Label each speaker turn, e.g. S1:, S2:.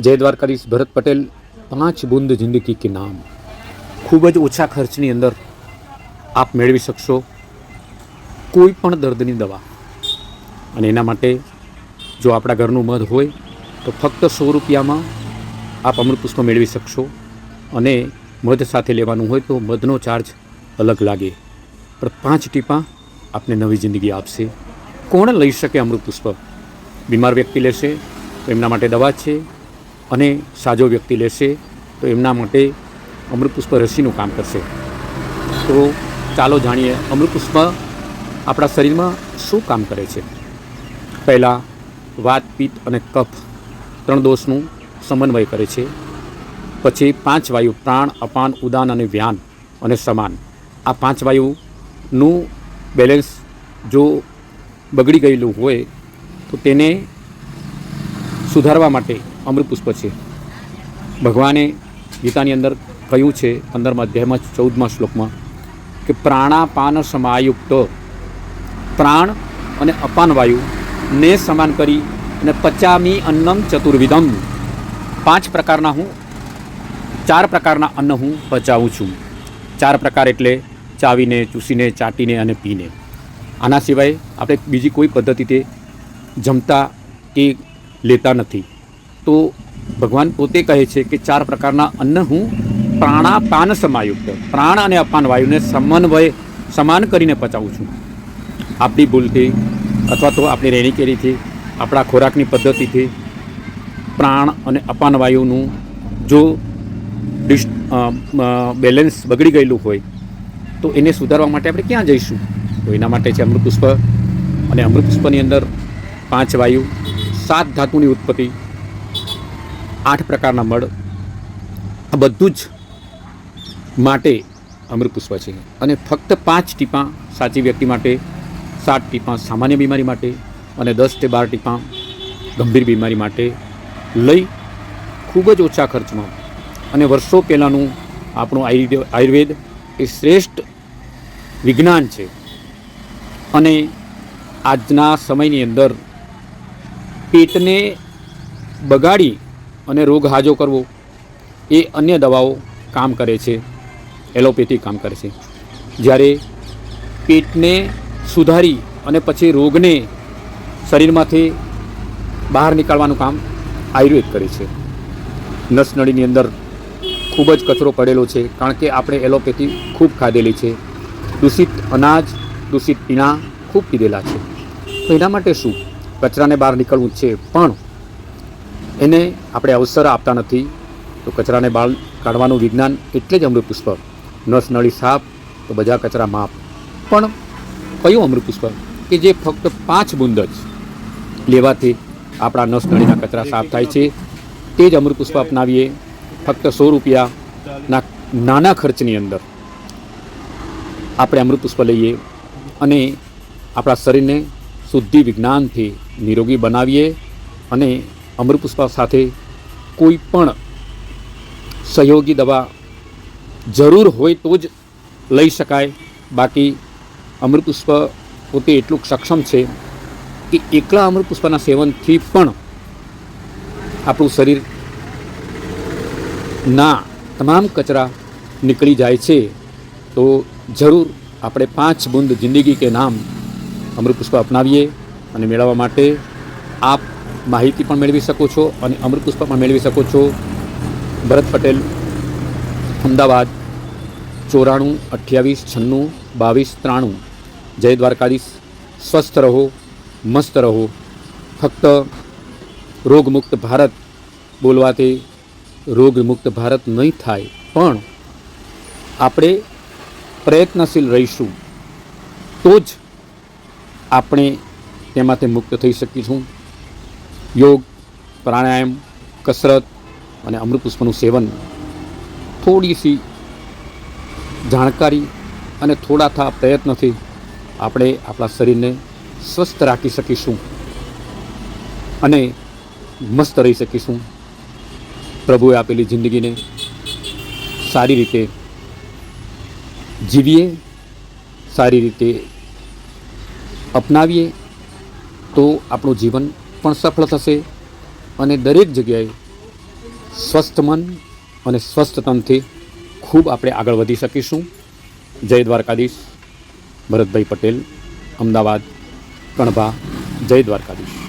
S1: જય દ્વારકાધીશ ભરત પટેલ, પાંચ બુંદ જિંદગી કે નામ. ખૂબ જ ઓછા ખર્ચની અંદર આપ મેળવી શકશો કોઈ પણ દર્દની દવા. અને એના માટે જો આપણા ઘરનું મધ હોય, તો ફક્ત સો રૂપિયામાં આપ અમૃતપુષ્પ મેળવી શકશો. અને મધ સાથે લેવાનું હોય તો મધનો ચાર્જ અલગ લાગે. પણ પાંચ ટીપા આપને નવી જિંદગી આપશે. કોણ લઈ શકે અમૃત પુષ્પ? બીમાર વ્યક્તિ લેશે તો એમના માટે દવા છે. અને સાજો વ્યક્તિ લેશે, તો એમના માટે અમૃતપુષ્પ રસીનું કામ કરશે. તો ચાલો જાણીએ અમૃતપુષ્પ આપણા શરીરમાં શું કામ કરે છે. પહેલાં વાત, પિત્ત અને કફ ત્રણ દોષનું સમન્વય કરે છે. પછી પાંચ વાયુ, પ્રાણ, અપાન, ઉદાન અને વ્યાન અને સમાન. આ પાંચ વાયુનું બેલેન્સ જો બગડી ગયેલું હોય, તો તેને સુધારવા માટે અમૃતપુષ્પ છે. ભગવાને ગીતાની અંદર કહ્યું છે, પંદરમાં અધ્યાયમાં, ચૌદમાં શ્લોકમાં કે પ્રાણાપાન સમાયુક્ત, પ્રાણ અને અપાન વાયુ ને સમાન કરી અને પચામી અન્નમ ચતુર્વિધમ. પાંચ પ્રકારના હું, ચાર પ્રકારના અન્ન હું પચાવું છું. ચાર પ્રકાર એટલે ચાવીને, ચૂસીને, ચાટીને અને પીને. આના સિવાય આપણે બીજી કોઈ પદ્ધતિથી જમતા કે લેતા નથી. તો ભગવાન પોતે કહે છે કે ચાર પ્રકારના અન્ન હું પ્રાણાપાન સમાયુક્ત. પ્રાણ અને અપાન વાયુને સમન્વય સમાન કરીને પચાવું છું. આપણી ભૂલથી અથવા તો આપણી રહેણીકેરીથી આપણા ખોરાકની પદ્ધતિથી પ્રાણ અને અપાન વાયુનું જો અ, બેલેન્સ બગડી ગયેલું હોય તો એને સુધારવા માટે આપણે ક્યાં જઈશું? તો એના માટે છે અમૃતપુષ્પ. અને અમૃતપુષ્પની અંદર પાંચ વાયુ સાત ધાતુની ઉત્પત્તિ આઠ પ્રકારના મળ. આ બધું જ માટે અમૃતપુષ્પ છે. અને ફક્ત પાંચ ટીપાં સાચી વ્યક્તિ માટે, સાત ટીપાં સામાન્ય બીમારી માટે અને દસ તે બાર ટીપાં ગંભીર બીમારી માટે લઈ ખૂબ જ ઓછા ખર્ચમાં અને વર્ષો પહેલાંનું આપણું આયુર્વેદ આયુર્વેદ એ શ્રેષ્ઠ વિજ્ઞાન છે. અને આજના સમયની અંદર પેટને બગાડી અને રોગ હાજો કરવો, એ અન્ય દવાઓ કામ કરે છે. એલોપેથી કામ કરે છે. જ્યારે પેટને સુધારી અને પછી રોગને શરીરમાંથી બહાર નીકાળવાનું કામ આયુર્વેદ કરે છે. નસનળીની અંદર ખૂબ જ કચરો પડેલો છે, કારણ કે આપણે એલોપેથી ખૂબ ખાધેલી છે. દૂષિત અનાજ, દૂષિત પીણા ખૂબ પીધેલા છે. તો એના માટે શું? કચરાને બહાર નીકળવું છે, પણ એને આપણે અવસર આપતા નથી. તો કચરાને બહાર કાઢવાનું વિજ્ઞાન એટલે જ અમૃતપુષ્પ. નસ, નળી સાફ, તો બધા કચરા માપ. પણ કયું અમૃતપુષ્પ? કે જે ફક્ત પાંચ બુંદ જ લેવાથી આપણા નસ, નળીના કચરા સાફ થાય છે. તે જ અમૃતપુષ્પ અપનાવીએ. ફક્ત સો રૂપિયાના નાના ખર્ચની અંદર આપણે અમૃતપુષ્પ લઈએ અને આપણા શરીરને શુદ્ધિ વિજ્ઞાનથી નિરોગી બનાવીએ અને અમૃતપુષ્પ સાથે કોઈ પણ સહયોગી દવા જરૂર હોય તો જ લઈ શકાય. બાકી અમૃતપુષ્પ પોતે એટલું સક્ષમ છે કે એકલા અમૃતપુષ્પના સેવનથી પણ આપણું શરીર ના તમામ કચરા નીકળી જાય છે. તો જરૂર આપણે પાંચ બુંદ જિંદગી કે નામ અમૃતપુષ્પ અપનાવીએ અને મેળવવા માટે આપ માહિતી પણ મેળવી શકો છો અને અમૃતપુષ્પ પણ મેળવી શકો છો. ભરત પટેલ, અમદાવાદ, ચોરાણું, અઠ્યાવીસ, છન્નું, બાવીસ, ત્રાણું. જય દ્વારકાધીશ. સ્વસ્થ રહો, મસ્ત રહો. ફક્ત રોગમુક્ત ભારત બોલવાથી રોગમુક્ત ભારત નહીં થાય. પણ આપણે પ્રયત્નશીલ રહીશું. તો જ આપણે તેમાંથી મુક્ત થઈ શકીશું. યોગ, પ્રાણાયામ, કસરત અને અમૃતપુષ્પનું સેવન થોડી સી જાણકારી અને થોડા થા પ્રયત્નથી આપણે આપણા શરીરને સ્વસ્થ રાખી શકીશું અને મસ્ત રહી શકીશું. પ્રભુએ આપેલી જિંદગીને સારી રીતે જીવીએ, સારી રીતે અપનાવીએ તો આપણું જીવન પણ સફળ થશે અને દરેક જગ્યાએ સ્વસ્થ મન અને સ્વસ્થ તનથી ખૂબ આપણે આગળ વધી શકીશું. જય દ્વારકાધીશ. ભરતભાઈ પટેલ, અમદાવાદ, કણભા, જય દ્વારકાધીશ.